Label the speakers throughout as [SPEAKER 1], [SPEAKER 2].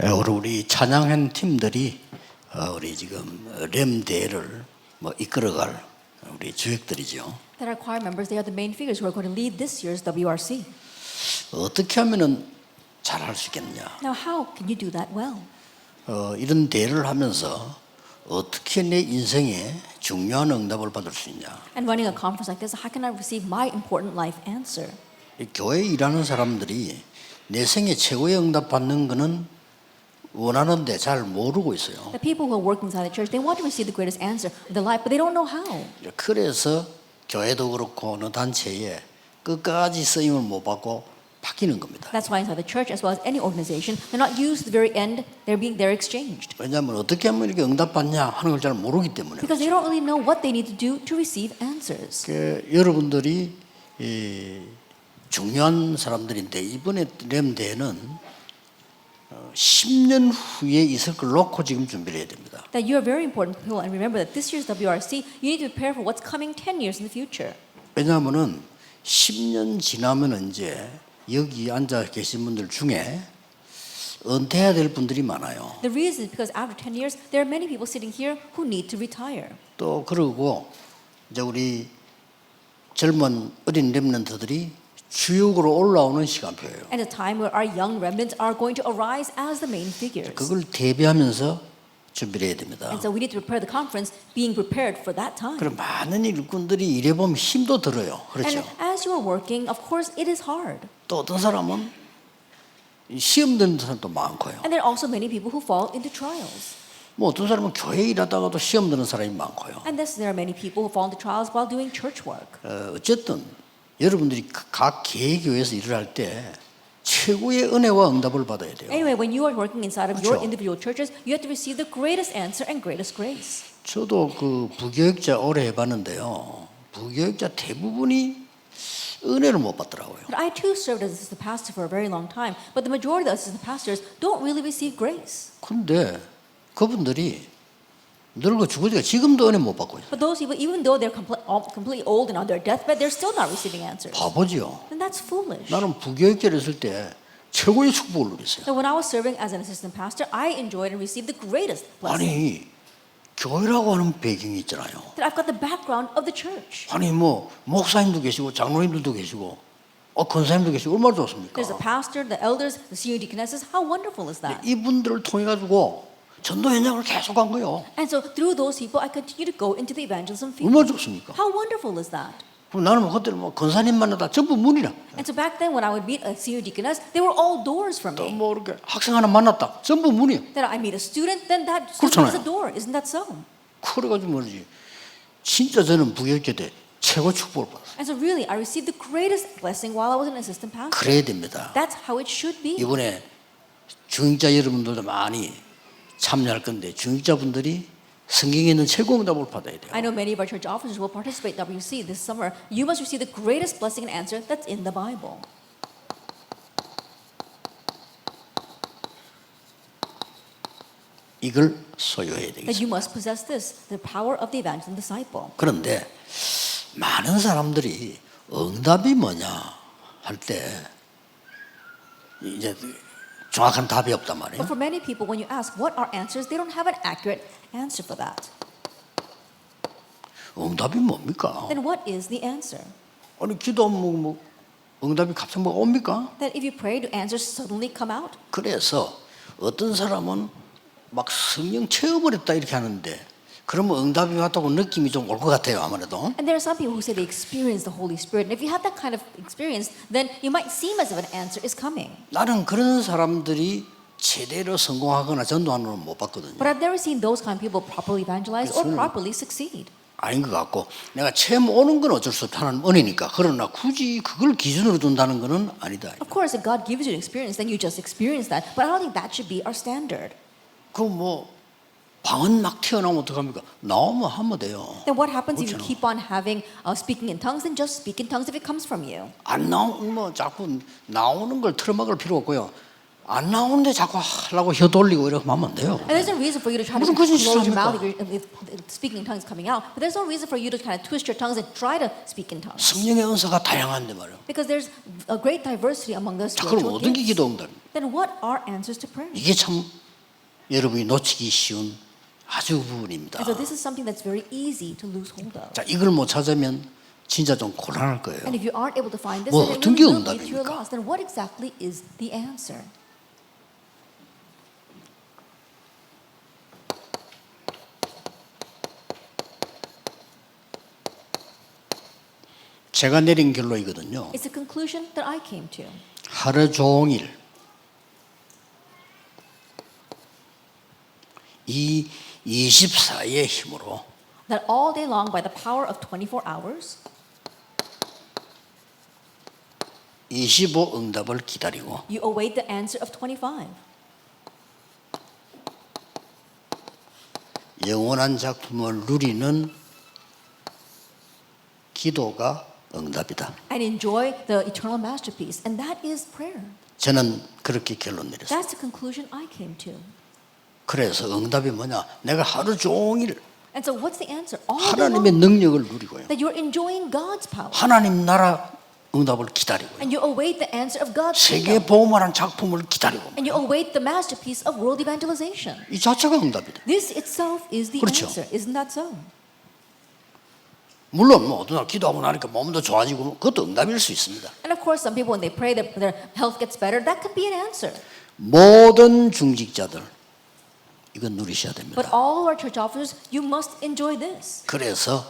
[SPEAKER 1] 예, 우리 우리 찬양한 팀들이 어, 우리 지금 렘 대회를 뭐 이끌어갈 우리 주역들이죠.
[SPEAKER 2] That our choir members, they are the main figures who are going to lead this year's WRC.
[SPEAKER 1] 어떻게 하면은 잘할 수 있겠느냐?
[SPEAKER 2] Now, how can you do that well?
[SPEAKER 1] 어, 이런 대회를 하면서 어떻게 내 인생에 중요한 응답을 받을 수 있냐?
[SPEAKER 2] And running a conference like this, how can I receive my important life answer?
[SPEAKER 1] 이 교회에 일하는 사람들이 내 생에 최고의 응답 받는 거는 원하는데 잘 모르고 있어요.
[SPEAKER 2] The people who are working inside the church, they want to receive the greatest answer of their life, but they don't know how.
[SPEAKER 1] 그래서 교회도 그렇고 어느 단체에 끝까지 쓰임을 못 받고 바뀌는 겁니다.
[SPEAKER 2] That's why inside the church, as well as any organization, they're not used to the very end, they're being they're exchanged.
[SPEAKER 1] 왜냐하면 어떻게 하면 이렇게 응답받냐 하는 걸 잘 모르기 때문에
[SPEAKER 2] Because they don't really know what they need to do to receive answers.
[SPEAKER 1] 그 여러분들이 이 중요한 사람들인데 이번에 어, 10년 후에 있을 걸 놓고 지금 준비를 해야 됩니다.
[SPEAKER 2] That you are very important people, and remember that this year's WRC, you need to prepare for what's coming 10 years in the future.
[SPEAKER 1] 왜냐하면은 10년 지나면 이제 여기 앉아 계신 분들 중에 은퇴해야 될 분들이 많아요.
[SPEAKER 2] The reason is because after 10 years, there are many people sitting here who need to retire.
[SPEAKER 1] 또 그러고 이제 우리 젊은 어린 렘런트들이 주역으로 올라오는 시간표예요.
[SPEAKER 2] And a time where our young remnants are going to arise as the main figures.
[SPEAKER 1] 그걸 대비하면서 준비를 해야 됩니다.
[SPEAKER 2] And so we need to prepare the conference being prepared for that time.
[SPEAKER 1] 그럼 많은 일꾼들이 일해 보면 힘도 들어요.
[SPEAKER 2] And
[SPEAKER 1] 그렇죠?
[SPEAKER 2] as you are working, of course, it is hard.
[SPEAKER 1] 또 어떤 사람은 이 시험 드는 사람도 많고요.
[SPEAKER 2] And there are also many people who fall into trials.
[SPEAKER 1] 뭐 어떤 사람은 교회 일하다가도 시험 드는 사람이 많고요.
[SPEAKER 2] And thus, there are many people who fall into trials while doing church work.
[SPEAKER 1] 어, 어쨌든 여러분들이 각 개교회에서 일을 할 때 최고의 은혜와 응답을 받아야 돼요.
[SPEAKER 2] Anyway, when you are working inside of your
[SPEAKER 1] 그렇죠.
[SPEAKER 2] individual churches, you have to receive the greatest answer and greatest grace.
[SPEAKER 1] 저도 그 부교육자 오래 해봤는데요. 부교육자 대부분이 은혜를 못 받더라고요.
[SPEAKER 2] But I too served as assistant pastor for a very long time, but the majority of the assistant pastors don't really receive grace.
[SPEAKER 1] 근데 그분들이 늙어 죽으니까 지금도 은혜 못 받고 있어요.
[SPEAKER 2] But those people, even though they're compl- all- completely old and on their deathbed, they're still not receiving answers.
[SPEAKER 1] 바보지요.
[SPEAKER 2] And that's foolish.
[SPEAKER 1] 나는 부교육자를 했을 때 최고의 축복을 누렸어요.
[SPEAKER 2] So when I was serving as an assistant pastor, I enjoyed and received the greatest blessing.
[SPEAKER 1] 아니 교회라고 하는 배경이 있잖아요.
[SPEAKER 2] That I've got the background of the church.
[SPEAKER 1] 아니 뭐 목사님도 계시고 장로님들도 계시고 어 권사님도 계시고 얼마나 좋습니까?
[SPEAKER 2] There's the pastor, the elders, the senior deaconesses. How wonderful is that?
[SPEAKER 1] 이분들을 통해 가지고 전도 현장을 계속 간 거예요.
[SPEAKER 2] And so through those people, I continue to go into the evangelism field.
[SPEAKER 1] 얼마나 좋습니까?
[SPEAKER 2] How wonderful is that?
[SPEAKER 1] 그럼 나는 뭐 그때는 뭐 권사님 만나다 전부 문이라.
[SPEAKER 2] And so back then, when I would meet a senior deaconess, they were all doors for
[SPEAKER 1] 또
[SPEAKER 2] me.
[SPEAKER 1] 뭐 이렇게 학생 하나 만났다 전부 문이야.
[SPEAKER 2] That I meet a student, then that student is
[SPEAKER 1] 그렇잖아요.
[SPEAKER 2] a door. Isn't that so?
[SPEAKER 1] 그래가지고 뭐지? 진짜 저는 부교육자 때 최고 축복을 받았어요.
[SPEAKER 2] And so really, I received the greatest blessing while I was an assistant pastor.
[SPEAKER 1] 그래야 됩니다.
[SPEAKER 2] That's how it should be.
[SPEAKER 1] 이번에 중직자 여러분들도 많이 참여할 건데 중직자분들이 성경에 있는 최고 응답을 받아야 돼요.
[SPEAKER 2] I know many of our church officers will participate in WC this summer. You must receive the greatest blessing and answer that's in the Bible.
[SPEAKER 1] 이걸 소유해야
[SPEAKER 2] That
[SPEAKER 1] 되겠습니다.
[SPEAKER 2] you must possess this, the power of the evangelist and disciple.
[SPEAKER 1] 그런데 많은 사람들이 응답이 뭐냐 할 때 이제 정확한 답이 없단 말이에요.
[SPEAKER 2] But for many people, when you ask what are answers, they don't have an accurate answer for that.
[SPEAKER 1] 응답이 뭡니까?
[SPEAKER 2] Then what is the answer?
[SPEAKER 1] 아니 기도하면 뭐, 뭐 응답이 갑자기 뭐 옵니까?
[SPEAKER 2] That if you pray, do answers suddenly come out?
[SPEAKER 1] 그래서 어떤 사람은 막 성령 체험을 했다 이렇게 하는데 그러면 응답이 왔다고 느낌이 좀 올 것 같아요 아무래도.
[SPEAKER 2] And there are some people who say they experience the Holy Spirit. And if you have that kind of experience, then you might seem as if an answer is coming.
[SPEAKER 1] 나는 그런 사람들이 제대로 성공하거나 전도하는 건못 봤거든요.
[SPEAKER 2] But I've never seen those kind of people properly evangelize or properly succeed.
[SPEAKER 1] 아닌 것 같고 내가 체험 오는 건 어쩔 수 없다 하는 은혜니까 그러나 굳이 그걸 기준으로 둔다는 것은 아니다.
[SPEAKER 2] Of course, if God gives you an experience, then you just experience that. But I don't think that should be our standard.
[SPEAKER 1] 그뭐 방언 막 튀어나오면 어떡합니까? 나오면 하면 돼요.
[SPEAKER 2] Then what happens if you
[SPEAKER 1] 그렇잖아.
[SPEAKER 2] keep on having uh, speaking in tongues? Then just speak in tongues if it comes from you.
[SPEAKER 1] 안 나오면 뭐 자꾸 나오는 걸 틀어막을 필요 없고요. 안 나오는데 자꾸 하려고 혀 돌리고 이렇게 하면 안 돼요.
[SPEAKER 2] And there's no reason for you to try to
[SPEAKER 1] 무슨 거짓
[SPEAKER 2] close your mouth if, you're, if, if speaking in tongues coming out. But there's no reason for you to kind of twist your tongues and try to speak in tongues.
[SPEAKER 1] 성령의 은사가 다양한데 말이에요.
[SPEAKER 2] Because there's a great diversity among the
[SPEAKER 1] 자, 그럼
[SPEAKER 2] spiritual
[SPEAKER 1] 어떤 게
[SPEAKER 2] gifts.
[SPEAKER 1] 기도 응답?
[SPEAKER 2] Then what are answers to prayer?
[SPEAKER 1] 이게 참 여러분이 놓치기 쉬운 아주 부분입니다.
[SPEAKER 2] So this is something that's very easy to lose hold of.
[SPEAKER 1] 자, 이걸 못 찾으면 진짜 좀 곤란할 거예요.
[SPEAKER 2] And if you aren't able to find this,
[SPEAKER 1] 뭐 어떤 게 응답입니까?
[SPEAKER 2] Then what exactly is the answer?
[SPEAKER 1] 제가 내린 결론이거든요.
[SPEAKER 2] It's a conclusion that I came to.
[SPEAKER 1] 하루 종일 이 24의 힘으로
[SPEAKER 2] That all day long, by the power of 24 hours,
[SPEAKER 1] 25 응답을 기다리고
[SPEAKER 2] you await the answer of 25.
[SPEAKER 1] 영원한 작품을 누리는 기도가 응답이다.
[SPEAKER 2] and enjoy the eternal masterpiece. And that is prayer.
[SPEAKER 1] 저는 그렇게 결론 내렸어요.
[SPEAKER 2] That's the conclusion I came to.
[SPEAKER 1] 그래서 응답이 뭐냐? 내가 하루 종일
[SPEAKER 2] And so, what's the answer? All day
[SPEAKER 1] 하나님의
[SPEAKER 2] long,
[SPEAKER 1] 능력을 누리고요.
[SPEAKER 2] that you're enjoying God's power.
[SPEAKER 1] 하나님 나라 응답을 기다리고요.
[SPEAKER 2] And you await the answer of God's
[SPEAKER 1] 세계
[SPEAKER 2] kingdom.
[SPEAKER 1] 보험하는 작품을 기다리고
[SPEAKER 2] And you await the masterpiece of world evangelization.
[SPEAKER 1] 이 자체가 응답이다.
[SPEAKER 2] This itself is the
[SPEAKER 1] 그렇죠.
[SPEAKER 2] answer. Isn't that so?
[SPEAKER 1] 물론 뭐 어떤 날 기도하고 나니까 몸도 좋아지고 그것도 응답일 수 있습니다.
[SPEAKER 2] And of course, some people, when they pray, their, their health gets better. That could be an answer.
[SPEAKER 1] 모든 중직자들 이건 누리셔야
[SPEAKER 2] But
[SPEAKER 1] 됩니다.
[SPEAKER 2] all our church officers, you must enjoy this.
[SPEAKER 1] 그래서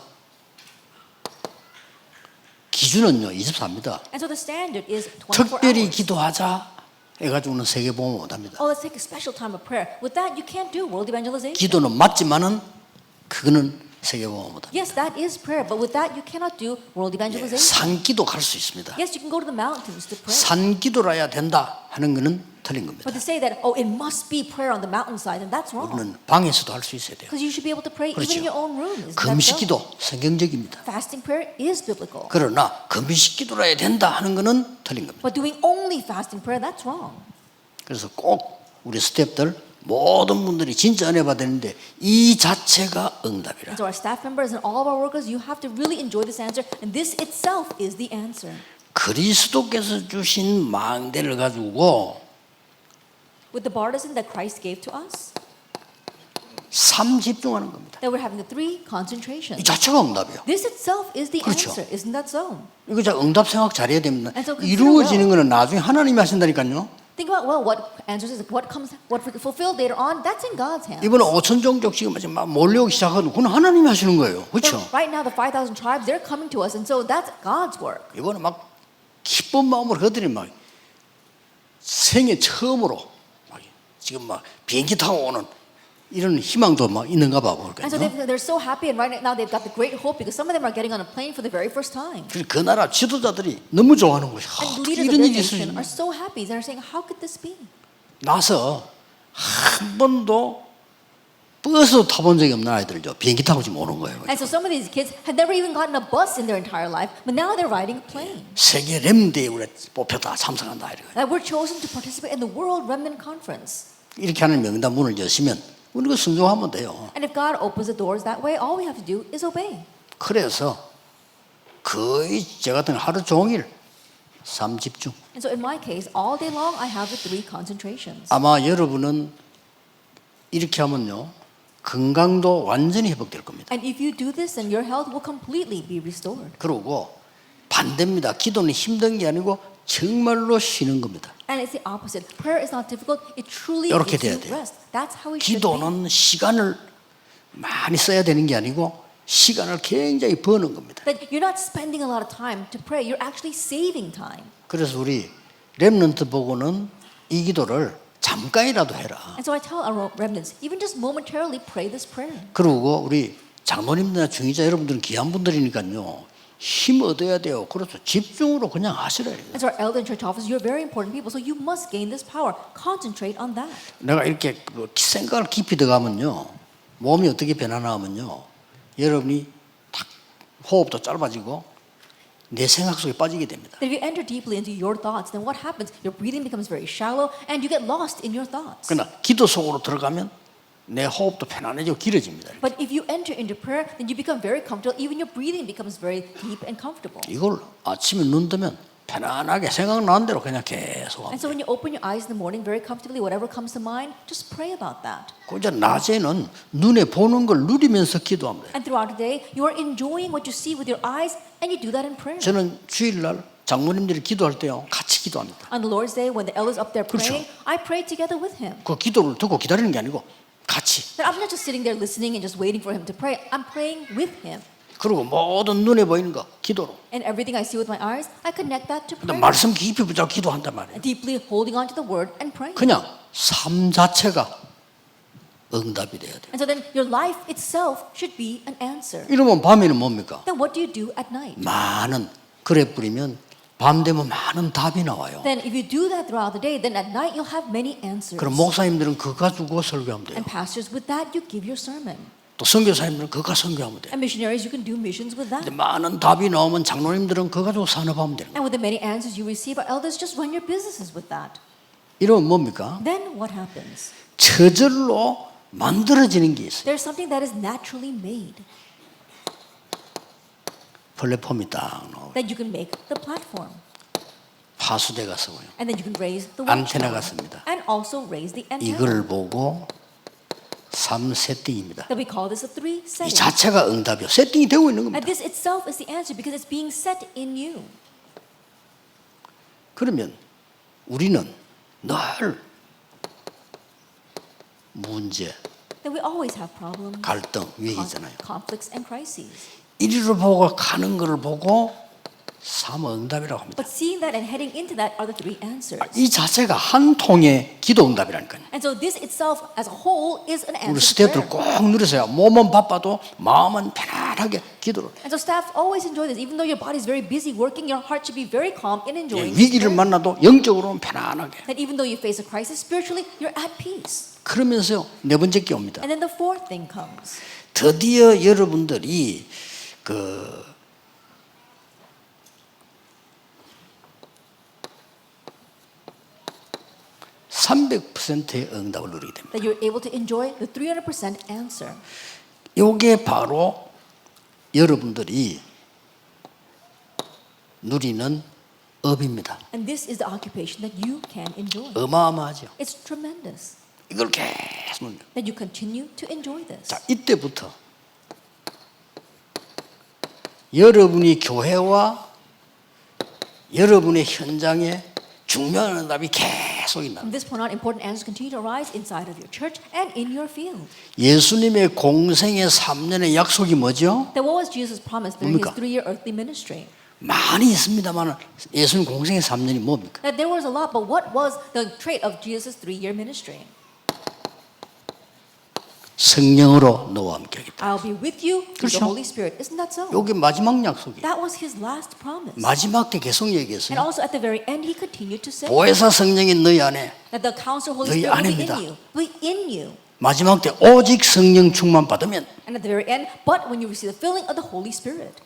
[SPEAKER 1] 기준은요 24입니다.
[SPEAKER 2] And so the standard is 24
[SPEAKER 1] 특별히
[SPEAKER 2] hours.
[SPEAKER 1] 기도하자 해가지고는 세계 보험 못합니다.
[SPEAKER 2] Oh, let's take a special time of prayer. With that, you can't do world evangelization.
[SPEAKER 1] 기도는 맞지만은 그거는 세계 보험 못합니다.
[SPEAKER 2] Yes, that is prayer, but with that, you cannot do world evangelization.
[SPEAKER 1] 산기도 갈 수 있습니다.
[SPEAKER 2] Yes, you can go to the mountains to pray.
[SPEAKER 1] 산기도라야 된다 하는 거는 틀린 겁니다.
[SPEAKER 2] But to say that, oh, it must be prayer on the mountainside, and that's wrong.
[SPEAKER 1] 우리는 방에서도 할 수 있어야 돼요.
[SPEAKER 2] Because you should be able to pray even
[SPEAKER 1] 그렇죠.
[SPEAKER 2] in your own room. Isn't that so?
[SPEAKER 1] 금식기도 성경적입니다.
[SPEAKER 2] Fasting prayer is biblical.
[SPEAKER 1] 그러나 금식기도라야 된다 하는 거는 틀린 겁니다.
[SPEAKER 2] But doing only fasting prayer, that's wrong.
[SPEAKER 1] 그래서 꼭 우리 스탭들 모든 분들이 진짜 은혜 받았는데 이 자체가 응답이라.
[SPEAKER 2] And so our staff members and all of our workers, you have to really enjoy this answer, and this itself is the answer.
[SPEAKER 1] 그리스도께서 주신 망대를 가지고
[SPEAKER 2] With the partisan that Christ gave to us,
[SPEAKER 1] 삼 집중하는 겁니다.
[SPEAKER 2] that we're having the three
[SPEAKER 1] 이
[SPEAKER 2] concentrations.
[SPEAKER 1] 자체가 응답이에요.
[SPEAKER 2] This itself is the
[SPEAKER 1] 그렇죠.
[SPEAKER 2] answer. Isn't that so?
[SPEAKER 1] 이거 자 응답 생각 잘해야 됩니다.
[SPEAKER 2] And so consider
[SPEAKER 1] 이루어지는 거는 나중에 하나님이 하신다니까요.
[SPEAKER 2] Think about well, what answers is what comes, what we fulfilled later on. That's in God's hands.
[SPEAKER 1] 이번에 5천 종족 지금 아직 막 몰려오기 시작하고 그건 하나님이 하시는 거예요. 그렇죠?
[SPEAKER 2] right now, the 5,000 tribes, they're coming to us, and so that's God's work.
[SPEAKER 1] 이번에 막 기쁜 마음으로 그들이 막 생애 처음으로 막 지금 막 비행기 타고 오는 이런 희망도 막 있는가 봐
[SPEAKER 2] And so they've, they're so happy, and right now they've got the great hope because some of them are getting on a plane for the very first time.
[SPEAKER 1] 그 나라 지도자들이 너무 좋아하는 거예요. 아,
[SPEAKER 2] And leaders of
[SPEAKER 1] 이런
[SPEAKER 2] their
[SPEAKER 1] 일이
[SPEAKER 2] nation
[SPEAKER 1] 있어요?
[SPEAKER 2] are so happy. They're saying, How could this be?
[SPEAKER 1] 나서 한 번도 버스 타본 적이 없는 아이들죠. 비행기 타고 지금 오는 거예요.
[SPEAKER 2] And so some of these kids had never even gotten a bus in their entire life, but now they're riding a plane.
[SPEAKER 1] 세계 렘대에 우리 뽑혔다 참석한다 이런.
[SPEAKER 2] That we're chosen to participate in the World Remnant Conference.
[SPEAKER 1] 이렇게 하는 명단 문을 여시면 우리가 순종하면 돼요.
[SPEAKER 2] And if God opens the doors that way, all we have to do is obey.
[SPEAKER 1] 그래서 거의 저 같은 하루 종일 삶 집중.
[SPEAKER 2] And so in my case, all day long, I have the three concentrations.
[SPEAKER 1] 아마 여러분은 이렇게 하면요 건강도 완전히 회복될 겁니다.
[SPEAKER 2] And if you do this, then your health will completely be restored.
[SPEAKER 1] 그리고 반대입니다. 기도는 힘든 게 아니고 정말로 쉬는 겁니다.
[SPEAKER 2] And it's the opposite. Prayer is not difficult. It truly
[SPEAKER 1] 이렇게
[SPEAKER 2] gives
[SPEAKER 1] 돼야
[SPEAKER 2] you
[SPEAKER 1] 돼요.
[SPEAKER 2] rest. That's how it should be.
[SPEAKER 1] 기도는 시간을 많이 써야 되는 게 아니고 시간을 굉장히 버는 겁니다.
[SPEAKER 2] That you're not spending a lot of time to pray. You're actually saving time.
[SPEAKER 1] 그래서 우리 렘넌트 보고는 이 기도를 잠깐이라도 해라.
[SPEAKER 2] And so I tell our remnants, even just momentarily pray this prayer.
[SPEAKER 1] 그리고 우리 장로님들이나 중위자 여러분들은 귀한 분들이니까요. 힘 얻어야 돼요. 그래서 집중으로 그냥 하시라.
[SPEAKER 2] As our elder and church officers, you're very important people, so you must gain this power. Concentrate on that.
[SPEAKER 1] 내가 이렇게 그 생각을 깊이 들어가면요. 몸이 어떻게 변하나 하면요. 여러분이 탁 호흡도 짧아지고 내 생각 속에 빠지게 됩니다.
[SPEAKER 2] If you enter deeply into your thoughts, then what happens? Your breathing becomes very shallow and you get lost in your thoughts.
[SPEAKER 1] 그러나 기도 속으로 들어가면 내 호흡도 편안해지고 길어집니다.
[SPEAKER 2] But if you enter into prayer, then you become very comfortable. Even your breathing becomes very deep and comfortable.
[SPEAKER 1] 이걸 아침에 눈 뜨면 편안하게 생각나는 대로 그냥 계속
[SPEAKER 2] And
[SPEAKER 1] 합니다.
[SPEAKER 2] so when you open your eyes in the morning very comfortably, whatever comes to mind, just pray about that.
[SPEAKER 1] 그 이제 낮에는 눈에 보는 걸 누리면서 기도합니다.
[SPEAKER 2] And throughout the day, you are enjoying what you see with your eyes, and you do that in prayer.
[SPEAKER 1] 저는 주일날 장모님들이 기도할 때요 같이 기도합니다.
[SPEAKER 2] On the Lord's Day, when the elders up there
[SPEAKER 1] 그렇죠.
[SPEAKER 2] praying, I pray together with him.
[SPEAKER 1] 그 기도를 듣고 기다리는 게 아니고 같이.
[SPEAKER 2] That I'm not just sitting there listening and just waiting for him to pray. I'm praying with him.
[SPEAKER 1] 그리고 모든 눈에 보이는 거 기도로.
[SPEAKER 2] And everything I see with my eyes, I connect that to prayer.
[SPEAKER 1] 말씀 깊이 붙잡고 기도한단 말이에요.
[SPEAKER 2] Deeply holding on to the word and praying.
[SPEAKER 1] 그냥 삶 자체가 응답이 돼야 돼요.
[SPEAKER 2] And so then your life itself should be an answer.
[SPEAKER 1] 이러면 밤에는 뭡니까?
[SPEAKER 2] Then what do you do at night?
[SPEAKER 1] 많은 그래 뿌리면 밤 되면 많은 답이 나와요.
[SPEAKER 2] Then if you do that throughout the day, then at night you'll have many answers.
[SPEAKER 1] 그럼 목사님들은 그거 가지고 설교하면 돼요.
[SPEAKER 2] And pastors, with that you give your sermon.
[SPEAKER 1] 또 선교사님들은 그거 설교하면 돼요.
[SPEAKER 2] And missionaries, you can do missions with that.
[SPEAKER 1] 근데 많은 답이 나오면 장로님들은 그거 가지고 산업하면 거예요.
[SPEAKER 2] And with the many answers you receive, our elders just run your businesses with that.
[SPEAKER 1] 이러면 뭡니까?
[SPEAKER 2] Then what happens?
[SPEAKER 1] 저절로 만들어지는 게 있어요.
[SPEAKER 2] There's something that is naturally made
[SPEAKER 1] 플랫폼이 딱 나오고
[SPEAKER 2] that you can make the platform.
[SPEAKER 1] 파수대가 서고요.
[SPEAKER 2] And then you can raise the
[SPEAKER 1] 안테나가. 씁니다.
[SPEAKER 2] And also raise the antenna.
[SPEAKER 1] 이걸 보고 3 세팅입니다.
[SPEAKER 2] That we call this a three
[SPEAKER 1] 이
[SPEAKER 2] setting.
[SPEAKER 1] 자체가 응답이요. 세팅이 되고 있는
[SPEAKER 2] And
[SPEAKER 1] 겁니다.
[SPEAKER 2] this itself is the answer because it's being set in you.
[SPEAKER 1] 그러면 우리는 늘 문제,
[SPEAKER 2] That we always have problems,
[SPEAKER 1] 갈등
[SPEAKER 2] con-
[SPEAKER 1] 있잖아요.
[SPEAKER 2] conflicts, and crises.
[SPEAKER 1] 이리로 보고 가는 것을 보고 삼어 응답이라고 합니다.
[SPEAKER 2] But seeing that and heading into that are the three answers.
[SPEAKER 1] 이 자체가 한 통의 기도 응답이라니까요.
[SPEAKER 2] And so this itself as a whole is an
[SPEAKER 1] 우리
[SPEAKER 2] answer. to
[SPEAKER 1] 스태프들. 꼭 누리세요. 몸은 바빠도 마음은 편안하게 기도를.
[SPEAKER 2] And so staff always enjoy this. Even though your body is very busy working, your heart should be very calm
[SPEAKER 1] 예,
[SPEAKER 2] enjoying this
[SPEAKER 1] 위기를. 만나도 영적으로는 편안하게.
[SPEAKER 2] That even though you face a crisis spiritually, you're at peace.
[SPEAKER 1] 그러면서요 네 번째 게 옵니다.
[SPEAKER 2] And then the fourth thing comes.
[SPEAKER 1] 드디어 여러분들이 그 (300%의) 응답을 누리게 됩니다.
[SPEAKER 2] That you're able to enjoy the 300% answer.
[SPEAKER 1] 이게 바로 여러분들이 누리는 업입니다.
[SPEAKER 2] And this is the occupation that you can enjoy.
[SPEAKER 1] 어마어마하죠.
[SPEAKER 2] It's tremendous
[SPEAKER 1] 이걸 계속
[SPEAKER 2] that you continue to enjoy this.
[SPEAKER 1] 자 이때부터 여러분이 교회와 여러분의 현장에 중요한 응답이 계속 있다.
[SPEAKER 2] From this point on, important answers continue to arise inside of your church and in your field.
[SPEAKER 1] 예수님의 공생의 3년의 약속이 뭐죠?
[SPEAKER 2] Then what was Jesus' promise during his
[SPEAKER 1] 뭡니까?
[SPEAKER 2] three-year earthly ministry?
[SPEAKER 1] 많이 있습니다만 예수님 공생의 3년이 뭡니까?
[SPEAKER 2] That there was a lot, but what was the trait of Jesus' three-year ministry?
[SPEAKER 1] 성령으로 너와 함께 하겠다.
[SPEAKER 2] I'll be with you through the
[SPEAKER 1] 그렇죠.
[SPEAKER 2] Holy Spirit. Isn't that so?
[SPEAKER 1] 요게 마지막 약속이에요.
[SPEAKER 2] That was his last promise.
[SPEAKER 1] 마지막 때 계속
[SPEAKER 2] And
[SPEAKER 1] 얘기했어요.
[SPEAKER 2] also at the very end, he continued to say
[SPEAKER 1] 보혜사 성령이 너희 안에
[SPEAKER 2] that the Counselor Holy
[SPEAKER 1] 너희
[SPEAKER 2] Spirit will be in
[SPEAKER 1] 안입니다.
[SPEAKER 2] you, be in you.
[SPEAKER 1] 마지막 때 오직 성령 충만 받으면
[SPEAKER 2] And at the very end, but when you receive the filling of the Holy Spirit,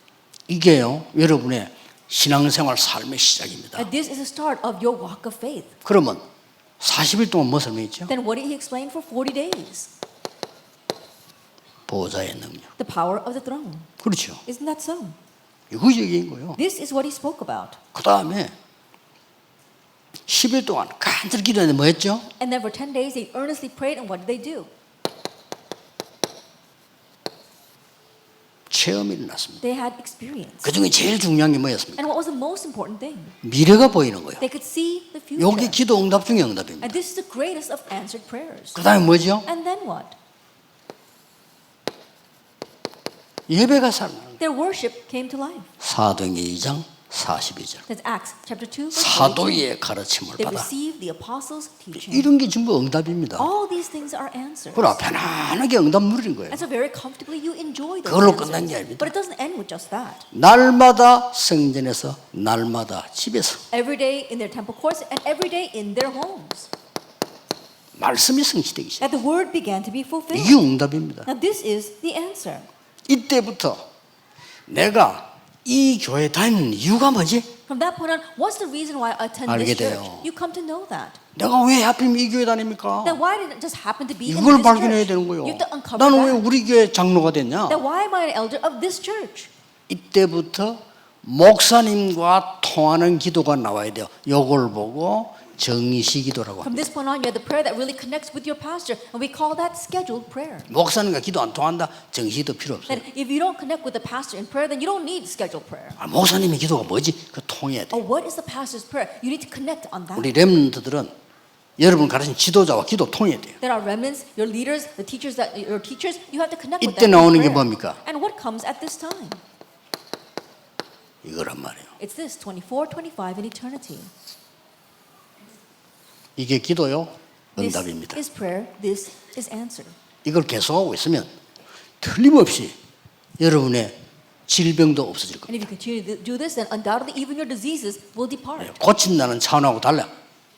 [SPEAKER 1] 이게요 여러분의 신앙생활 삶의 시작입니다.
[SPEAKER 2] that this is the start of your walk of faith.
[SPEAKER 1] 그러면 40일 동안 뭐 설명했죠?
[SPEAKER 2] Then what did he explain for 40 days?
[SPEAKER 1] 보호자의 능력.
[SPEAKER 2] The power of the throne.
[SPEAKER 1] 그렇죠.
[SPEAKER 2] Isn't that so?
[SPEAKER 1] 이거 얘기인 거예요.
[SPEAKER 2] This is what he spoke about.
[SPEAKER 1] 그 다음에 10일 동안 간절히 기도했는데 뭐 했죠?
[SPEAKER 2] And then for 10 days, they earnestly prayed, and what did they do?
[SPEAKER 1] 체험이 일어났습니다.
[SPEAKER 2] They had experience.
[SPEAKER 1] 그 중에 제일 중요한 게 뭐였습니까?
[SPEAKER 2] And what was the most important thing?
[SPEAKER 1] 미래가 보이는 거예요.
[SPEAKER 2] They could see the future.
[SPEAKER 1] 요게 기도 응답 중에 응답입니다.
[SPEAKER 2] And this is the greatest of answered prayers.
[SPEAKER 1] 그 다음에 뭐죠?
[SPEAKER 2] And then what?
[SPEAKER 1] 예배가 살아나는 거예요. 사도행전 2장 42절.
[SPEAKER 2] That's Acts chapter 2, verse 42.
[SPEAKER 1] 사도의 가르침을 받아.
[SPEAKER 2] received the apostles' teaching.
[SPEAKER 1] 이런 게 전부 응답입니다. 그러나 편안하게 응답 누리는 거예요. 그걸로. 끝난 게 아닙니다. 날마다 성전에서 날마다 집에서. 말씀이 성취되기 시작. 이게 응답입니다.
[SPEAKER 2] Now this is the answer.
[SPEAKER 1] 이때부터 내가 이 교회 다니는 이유가 뭐지?
[SPEAKER 2] From that point on, what's the reason why I attend
[SPEAKER 1] 알게
[SPEAKER 2] this church?
[SPEAKER 1] 돼요.
[SPEAKER 2] You come to know that.
[SPEAKER 1] 내가 왜 하필 이 교회 다닙니까?
[SPEAKER 2] Then why did it just happen to be in
[SPEAKER 1] 이걸
[SPEAKER 2] this
[SPEAKER 1] 발견해야
[SPEAKER 2] church?
[SPEAKER 1] 되는 거예요.
[SPEAKER 2] You have to uncover
[SPEAKER 1] 나는 왜
[SPEAKER 2] that.
[SPEAKER 1] 우리 교회 장로가 됐냐?
[SPEAKER 2] Then why am I an elder of this church?
[SPEAKER 1] 이때부터 목사님과 통하는 기도가 나와야 돼요. 요걸 보고 정시 기도라고
[SPEAKER 2] From
[SPEAKER 1] 합니다.
[SPEAKER 2] this point on, you have the prayer that really connects with your pastor, and we call that scheduled prayer.
[SPEAKER 1] 목사님과 기도 안 통한다. 정시도 필요 없어요.
[SPEAKER 2] That if you don't connect with the pastor in prayer, then you don't need scheduled prayer.
[SPEAKER 1] 아, 목사님의 기도가 뭐지? 그 통해야 돼.
[SPEAKER 2] Or what is the pastor's prayer? You need to connect on that.
[SPEAKER 1] 우리 렘넌트들은 여러분 가르친 지도자와 기도 통해야 돼요.
[SPEAKER 2] There are remnants, your leaders, the teachers that your teachers, you have to connect with
[SPEAKER 1] 이때
[SPEAKER 2] them. in
[SPEAKER 1] 나오는 게
[SPEAKER 2] prayer.
[SPEAKER 1] 뭡니까?
[SPEAKER 2] And what comes at this time?
[SPEAKER 1] 이거란 말이에요.
[SPEAKER 2] It's this 24, 25 in eternity.
[SPEAKER 1] 이게 기도요.
[SPEAKER 2] This
[SPEAKER 1] 응답입니다.
[SPEAKER 2] is prayer. This is answer.
[SPEAKER 1] 이걸 계속하고 있으면 틀림없이 여러분의 질병도 없어질 겁니다.
[SPEAKER 2] And if you continue to do this, then undoubtedly even your diseases will depart.
[SPEAKER 1] 고친다는 차원하고 달라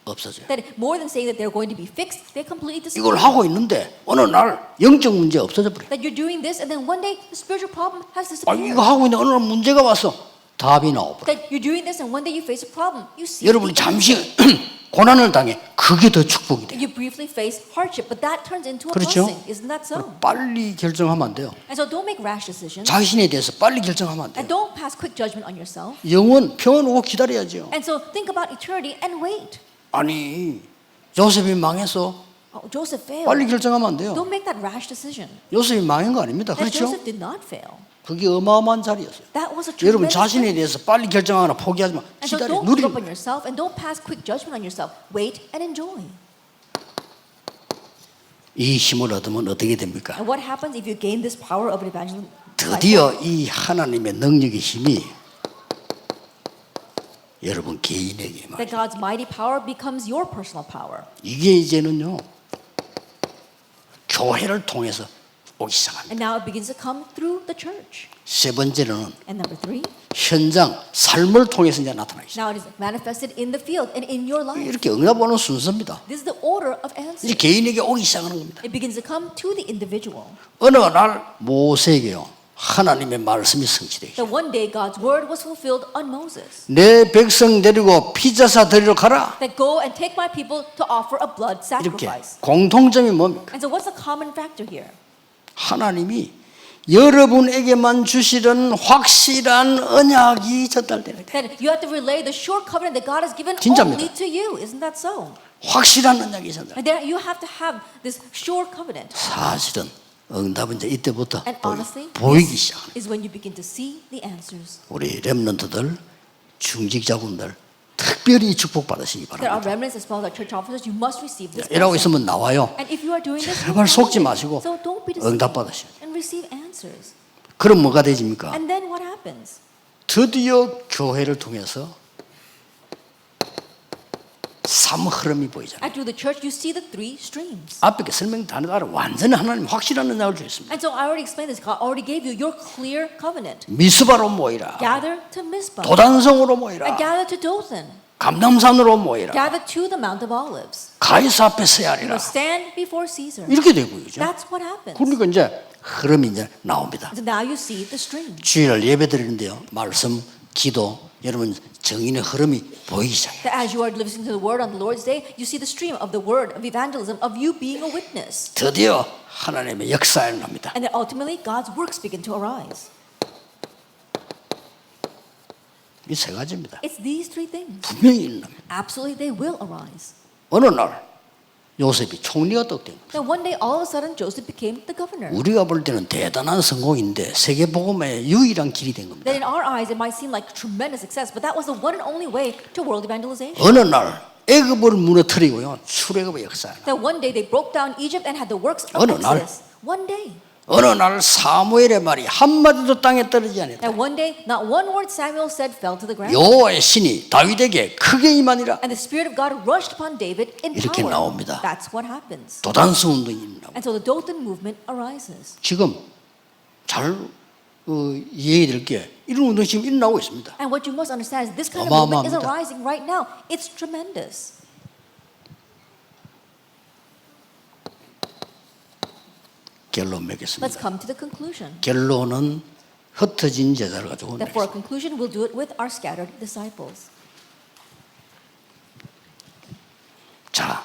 [SPEAKER 1] 없어져요.
[SPEAKER 2] That more than saying that they're going to be fixed, they completely
[SPEAKER 1] 이걸. 하고 있는데 어느 날 영적 문제 없어져 버려.
[SPEAKER 2] That you're doing this, and then one day the spiritual problem has
[SPEAKER 1] 아. 이거 하고 있는데 어느 날 문제가 왔어. 답이 나와 버려.
[SPEAKER 2] That you're doing this, and one day you face a problem. You see,
[SPEAKER 1] 여러분이
[SPEAKER 2] the
[SPEAKER 1] 잠시. 고난을 당해 그게 더 축복이 돼.
[SPEAKER 2] you briefly face hardship, but that turns into a
[SPEAKER 1] 그렇죠?
[SPEAKER 2] blessing. Isn't that so?
[SPEAKER 1] 빨리 결정하면 안 돼요.
[SPEAKER 2] And so don't make rash decisions,
[SPEAKER 1] 자신에 대해서 빨리 결정하면 안
[SPEAKER 2] and
[SPEAKER 1] 돼요.
[SPEAKER 2] don't pass quick judgment on yourself.
[SPEAKER 1] 영원 평온 오고 기다려야죠.
[SPEAKER 2] And so think about eternity and wait.
[SPEAKER 1] 아니 요셉이 망해서
[SPEAKER 2] Oh, Joseph failed.
[SPEAKER 1] 빨리 결정하면 안 돼요.
[SPEAKER 2] Don't make that rash decision.
[SPEAKER 1] 요셉이 망한 거 아닙니다.
[SPEAKER 2] That
[SPEAKER 1] 그렇죠?
[SPEAKER 2] Joseph did not fail.
[SPEAKER 1] 그게 어마어마한 자리였어요. 여러분 자신에. 대해서 빨리 결정하거나 포기하지 마.
[SPEAKER 2] So
[SPEAKER 1] 기다려.
[SPEAKER 2] don't give up on
[SPEAKER 1] 누리.
[SPEAKER 2] yourself and don't pass quick judgment on yourself. Wait and enjoy.
[SPEAKER 1] 이 힘을 얻으면 어떻게 됩니까?
[SPEAKER 2] And what happens if you gain this power of evangelism?
[SPEAKER 1] 드디어 이 하나님의 능력의 힘이 여러분 개인에게 말.
[SPEAKER 2] That God's mighty power becomes your personal power.
[SPEAKER 1] 이게 이제는요 교회를 통해서 오기 시작합니다.
[SPEAKER 2] And now it begins to come through the church.
[SPEAKER 1] 세 번째는
[SPEAKER 2] And number three,
[SPEAKER 1] 현장 삶을 통해서 이제 나타나기 시작.
[SPEAKER 2] now it is manifested in the field and in your life.
[SPEAKER 1] 이렇게 응답하는 순서입니다.
[SPEAKER 2] This is the order of
[SPEAKER 1] 이제
[SPEAKER 2] answers.
[SPEAKER 1] 개인에게 오기 시작하는 겁니다.
[SPEAKER 2] It begins to come to the individual.
[SPEAKER 1] 어느 날 모세에게요 하나님의 말씀이 성취되기.
[SPEAKER 2] That one day God's word was fulfilled on Moses.
[SPEAKER 1] 내 백성 데리고 피자사 드리러 가라.
[SPEAKER 2] That go and take my people to offer a blood
[SPEAKER 1] 이렇게
[SPEAKER 2] sacrifice.
[SPEAKER 1] 공통점이 뭡니까?
[SPEAKER 2] And so what's the common factor here?
[SPEAKER 1] 하나님이 여러분에게만 주시는 확실한 언약이 전달되는 거예요. 진짜입니다. 확실한 언약이 전달. 사실은 응답은 이제 이때부터
[SPEAKER 2] honestly,
[SPEAKER 1] 보이기
[SPEAKER 2] answers.
[SPEAKER 1] 우리 렘넌트들, 중직자분들 특별히 축복 받으시기
[SPEAKER 2] There are
[SPEAKER 1] 바랍니다.
[SPEAKER 2] remnants as well as church officers. You must receive this.
[SPEAKER 1] 이러고
[SPEAKER 2] blessing.
[SPEAKER 1] 있으면 나와요.
[SPEAKER 2] And if you are doing this,
[SPEAKER 1] 제발 속지. 마시고
[SPEAKER 2] So don't be deceived
[SPEAKER 1] 응답 받으셔요.
[SPEAKER 2] and receive answers.
[SPEAKER 1] 그럼 뭐가 되집니까?
[SPEAKER 2] And then what happens?
[SPEAKER 1] 드디어 교회를 통해서 삼 흐름이 보이잖아요.
[SPEAKER 2] And through the church, you see the three streams.
[SPEAKER 1] 앞에 게 설명 다 따라 완전히 하나님 확실한 언약을 주셨습니다.
[SPEAKER 2] And so I already explained this. God already gave you your clear covenant.
[SPEAKER 1] 미스바로 모이라.
[SPEAKER 2] Gather to Mizpah.
[SPEAKER 1] 도단성으로
[SPEAKER 2] And
[SPEAKER 1] 모이라.
[SPEAKER 2] gather to Dothan.
[SPEAKER 1] 감남산으로 모이라.
[SPEAKER 2] Gather to the Mount of Olives.
[SPEAKER 1] 가이사 앞에 서야
[SPEAKER 2] You
[SPEAKER 1] 하리라.
[SPEAKER 2] know, stand before Caesar.
[SPEAKER 1] 이렇게 되고요. 그죠?
[SPEAKER 2] That's what happens.
[SPEAKER 1] 그러니까 이제 흐름이 이제 나옵니다.
[SPEAKER 2] So now you see the stream.
[SPEAKER 1] 주일날 예배 드리는데요. 말씀, 기도, 여러분 정인의 흐름이 시작해요.
[SPEAKER 2] That as you are listening to the word on the Lord's day, you see the stream of the word of evangelism, of you being a witness.
[SPEAKER 1] 드디어 하나님의 역사에 납니다.
[SPEAKER 2] And then ultimately, God's works begin to arise.
[SPEAKER 1] 이세 가지입니다.
[SPEAKER 2] It's these three things.
[SPEAKER 1] 분명히 일어납니다.
[SPEAKER 2] Absolutely, they will arise.
[SPEAKER 1] 어느 날 요셉이 총리가 떡된 겁니다.
[SPEAKER 2] Then one day, all of a sudden, Joseph became the governor.
[SPEAKER 1] 우리가 볼 때는 대단한 성공인데 세계 복음의 유일한 길이 된 겁니다.
[SPEAKER 2] That in our eyes, it might seem like tremendous success, but that was the one and only way to world evangelization.
[SPEAKER 1] 어느 날 애굽을 무너뜨리고요. 출애굽의 역사에 나.
[SPEAKER 2] That one day they broke down Egypt and had the works of
[SPEAKER 1] 어느 날?
[SPEAKER 2] Exodus. One day.
[SPEAKER 1] 어느 날 사무엘의 말이 한마디도 땅에 떨어지지 않았다.
[SPEAKER 2] That one day, not one word Samuel said fell to the ground.
[SPEAKER 1] 여호와의 신이 다윗에게 크게 임하니라.
[SPEAKER 2] And the Spirit of God rushed upon David in
[SPEAKER 1] 이렇게
[SPEAKER 2] power.
[SPEAKER 1] 나옵니다.
[SPEAKER 2] That's what happens.
[SPEAKER 1] 도단수 운동이 일어나고
[SPEAKER 2] And so the Dothan movement arises.
[SPEAKER 1] 지금 잘 어, 이해해야 될게 이런 운동이 지금 일어나고 있습니다.
[SPEAKER 2] And what you must understand is this kind of movement is
[SPEAKER 1] 어마어마합니다.
[SPEAKER 2] arising right now. It's tremendous.
[SPEAKER 1] 결론
[SPEAKER 2] Let's
[SPEAKER 1] 맺겠습니다.
[SPEAKER 2] come to the conclusion.
[SPEAKER 1] 결론은 흩어진 제자를 가지고
[SPEAKER 2] That for a conclusion, we'll do it with our scattered disciples.
[SPEAKER 1] 자,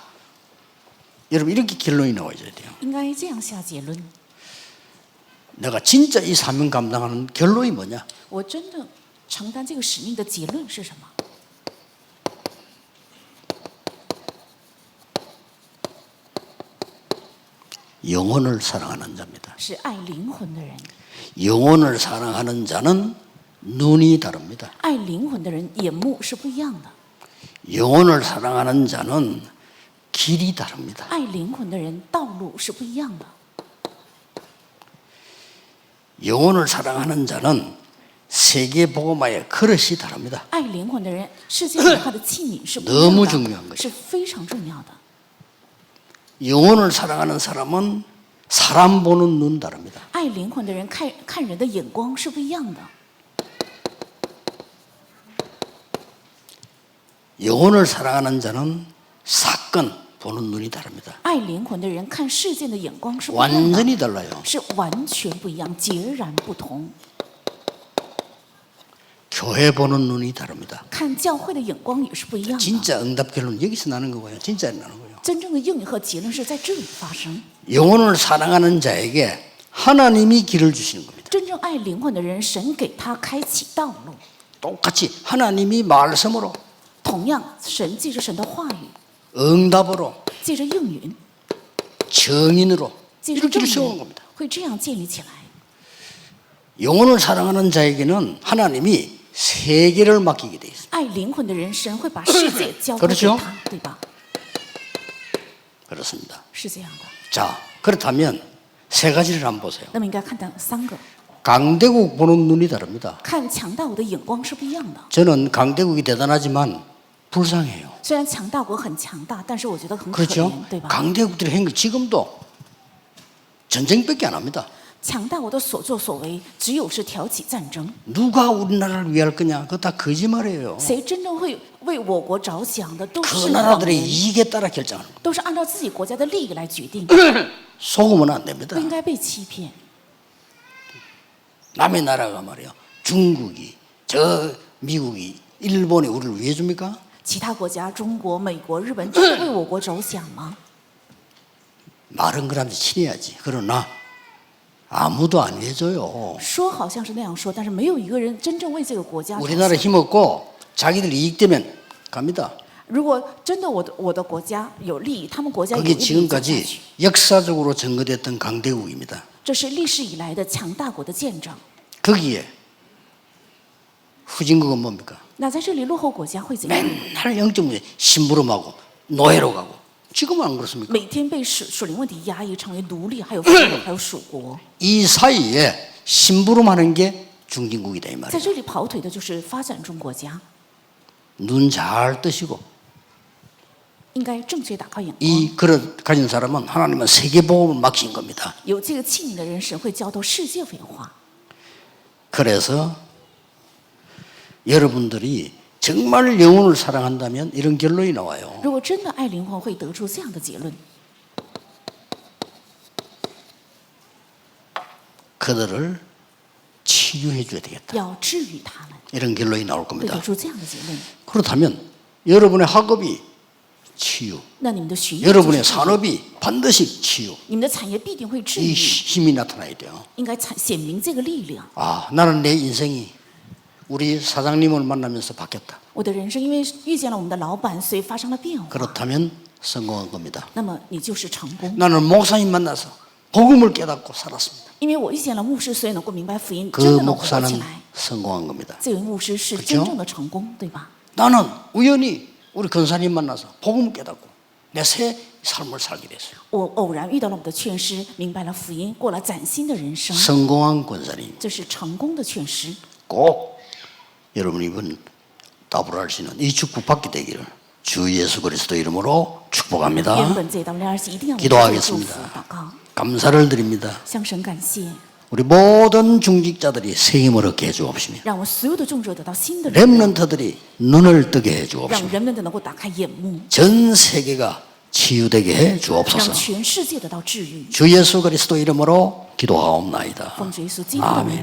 [SPEAKER 1] 여러분 이렇게 결론이 나와야 돼요.
[SPEAKER 3] 应该这样下结论：
[SPEAKER 1] 내가 진짜 이 사명 감당하는 결론이 뭐냐?
[SPEAKER 3] 我真的承担这个使命的结论是什么？
[SPEAKER 1] 영혼을 사랑하는 자입니다. 영혼을 사랑하는 자는 눈이 다릅니다. 영혼을 사랑하는 자는 길이 다릅니다. 영혼을 사랑하는 자는 세계 복음화의 그릇이 다릅니다. 너무 중요한 거죠. 영혼을 사랑하는 사람은 사람 보는 눈 다릅니다.
[SPEAKER 3] 爱灵魂的人看看人的眼光是不一样的。
[SPEAKER 1] 영혼을 사랑하는 자는 사건 보는 눈이 다릅니다.
[SPEAKER 3] 爱灵魂的人看事件的眼光是不一样的，
[SPEAKER 1] 완전히 달라요.
[SPEAKER 3] 是完全不一样，截然不同。
[SPEAKER 1] 교회 보는 눈이 다릅니다.
[SPEAKER 3] 看教会的眼光也是不一样的。
[SPEAKER 1] 진짜 응답 결론 여기서 나는 거고요. 진짜 나는 거예요.
[SPEAKER 3] 真正的应与和结论是在这里发生。
[SPEAKER 1] 영혼을 사랑하는 자에게 하나님이 길을 주시는 겁니다.
[SPEAKER 3] 真正爱灵魂的人，神给他开启道路。
[SPEAKER 1] 똑같이 하나님이 말씀으로
[SPEAKER 3] 同样，神借着神的话语，
[SPEAKER 1] 응답으로
[SPEAKER 3] 借着应允，
[SPEAKER 1] 정인으로
[SPEAKER 3] 借着
[SPEAKER 1] 이렇게
[SPEAKER 3] 证
[SPEAKER 1] 세우는
[SPEAKER 3] 明
[SPEAKER 1] 겁니다.
[SPEAKER 3] ，会这样建立起来。
[SPEAKER 1] 영혼을 사랑하는 자에게는 하나님이 세계를 맡기게 돼 있습니다.
[SPEAKER 3] 爱灵魂的人，神会把世界交托给
[SPEAKER 1] 그렇죠
[SPEAKER 3] 他，对吧？
[SPEAKER 1] 그렇습니다.
[SPEAKER 3] 是这样的。
[SPEAKER 1] 자, 그렇다면 세 가지를 한번 보세요.
[SPEAKER 3] 那么应该看到三个，
[SPEAKER 1] 강대국 보는 눈이 다릅니다.
[SPEAKER 3] 看强大国的眼光是不一样的。
[SPEAKER 1] 저는 강대국이 대단하지만 불쌍해요.
[SPEAKER 3] 虽然强大国很强大，但是我觉得很可
[SPEAKER 1] 그렇죠?
[SPEAKER 3] 怜，对吧？
[SPEAKER 1] 강대국들이 한게 지금도 전쟁밖에 안 합니다.
[SPEAKER 3] 强大国的所作所为，只有是挑起战争。
[SPEAKER 1] 누가 우리나라를 위할 거냐? 그거 다 거짓말이에요.
[SPEAKER 3] 谁真正会为我国着想的，都
[SPEAKER 1] 그
[SPEAKER 3] 是谎
[SPEAKER 1] 나라들의
[SPEAKER 3] 言，
[SPEAKER 1] 이익에 따라 결정하는 거예요.
[SPEAKER 3] 都是按照自己国家的利益来决定，
[SPEAKER 1] 속으면 안 됩니다.
[SPEAKER 3] 不应该被欺骗。
[SPEAKER 1] 남의 나라가 말이요. 중국이, 저 미국이, 일본이 우리를 위해 줍니까?
[SPEAKER 3] 其他国家，中国、美国、日本，真的为我国着想吗？
[SPEAKER 1] 말은 그런지 친해야지. 그러나 아무도 안 위해줘요.
[SPEAKER 3] 说好像是那样说，但是没有一个人真正为这个国家着
[SPEAKER 1] 우리나라
[SPEAKER 3] 想。
[SPEAKER 1] 힘없고 자기들 이익되면 갑니다.
[SPEAKER 3] 如果真的我的我的国家有利益，他们国家有
[SPEAKER 1] 그게
[SPEAKER 3] 利益走下
[SPEAKER 1] 지금까지
[SPEAKER 3] 去，
[SPEAKER 1] 역사적으로 증거됐던 강대국입니다.
[SPEAKER 3] 这是历史以来的强大国的见证。
[SPEAKER 1] 거기에 후진국은 뭡니까?
[SPEAKER 3] 那在这里，落后国家会怎样？
[SPEAKER 1] 맨날 영적 문제 심부름하고 노예로 가고 지금은 안 그렇습니까?
[SPEAKER 3] 每天被属属灵问题压抑，成为奴隶，还有俘虏，还有属国。
[SPEAKER 1] 이 사이에 심부름하는 게 중진국이다 이
[SPEAKER 3] 在
[SPEAKER 1] 말이에요.
[SPEAKER 3] 这里跑腿的就是发展中国家，
[SPEAKER 1] 눈 잘 뜨시고
[SPEAKER 3] 应该正确打开眼光。
[SPEAKER 1] 이 그릇 가진 사람은 하나님은 세계 복음을 맡긴 겁니다.
[SPEAKER 3] 有这个器皿的人，神会交托世界文化。
[SPEAKER 1] 그래서 여러분들이 정말 영혼을 사랑한다면 이런 결론이 나와요.
[SPEAKER 3] 如果真的爱灵魂，会得出这样的结论：
[SPEAKER 1] 그들을 치유해 줘야 되겠다.
[SPEAKER 3] 要治愈他们，
[SPEAKER 1] 이런 결론이 나올
[SPEAKER 3] 会
[SPEAKER 1] 겁니다.
[SPEAKER 3] 得出这样的结论。
[SPEAKER 1] 그렇다면 여러분의 학업이 치유,
[SPEAKER 3] 那你们的学业、
[SPEAKER 1] 여러분의
[SPEAKER 3] 就是治愈
[SPEAKER 1] 산업이 반드시 치유.
[SPEAKER 3] 你们的产业必定会治
[SPEAKER 1] 이
[SPEAKER 3] 愈，
[SPEAKER 1] 힘이 나타나야 돼요.
[SPEAKER 3] 应该产显明这个力量。
[SPEAKER 1] 아, 나는 내 인생이 우리 사장님을 만나면서 바뀌었다.
[SPEAKER 3] 我的人生因为遇见了我们的老板，所以发生了变化。
[SPEAKER 1] 그렇다면 성공한 겁니다.
[SPEAKER 3] 那么你就是成功，
[SPEAKER 1] 나는 목사님 만나서 복음을 깨닫고 살았습니다.
[SPEAKER 3] 因为我遇见了牧师，所以能够明白福音，
[SPEAKER 1] 그
[SPEAKER 3] 真的能活起
[SPEAKER 1] 목사는
[SPEAKER 3] 来。
[SPEAKER 1] 성공한 겁니다.
[SPEAKER 3] 这位牧师是
[SPEAKER 1] 그렇죠
[SPEAKER 3] 真正的成功，对吧？
[SPEAKER 1] 나는 우연히 우리 근사님 만나서 복음을 깨닫고 내 새 삶을 살게 됐어요.
[SPEAKER 3] 我偶然遇到了我的劝师，明白了福音，过了崭新的人生，
[SPEAKER 1] 성공한 권사님
[SPEAKER 3] 这是成功的劝师。
[SPEAKER 1] 꼭 여러분 이번 답을 할 수 있는 이 축복 받게 되기를 주 예수 그리스도 이름으로 축복합니다. 기도하겠습니다. 감사를 드립니다. 우리 모든 중직자들이 새 힘을 얻게 해 주옵시며 렘넌트들이 눈을 뜨게 해 주옵시며 전 세계가 치유되게 해 주옵소서 주 예수 그리스도 이름으로 기도하옵나이다.
[SPEAKER 3] 아멘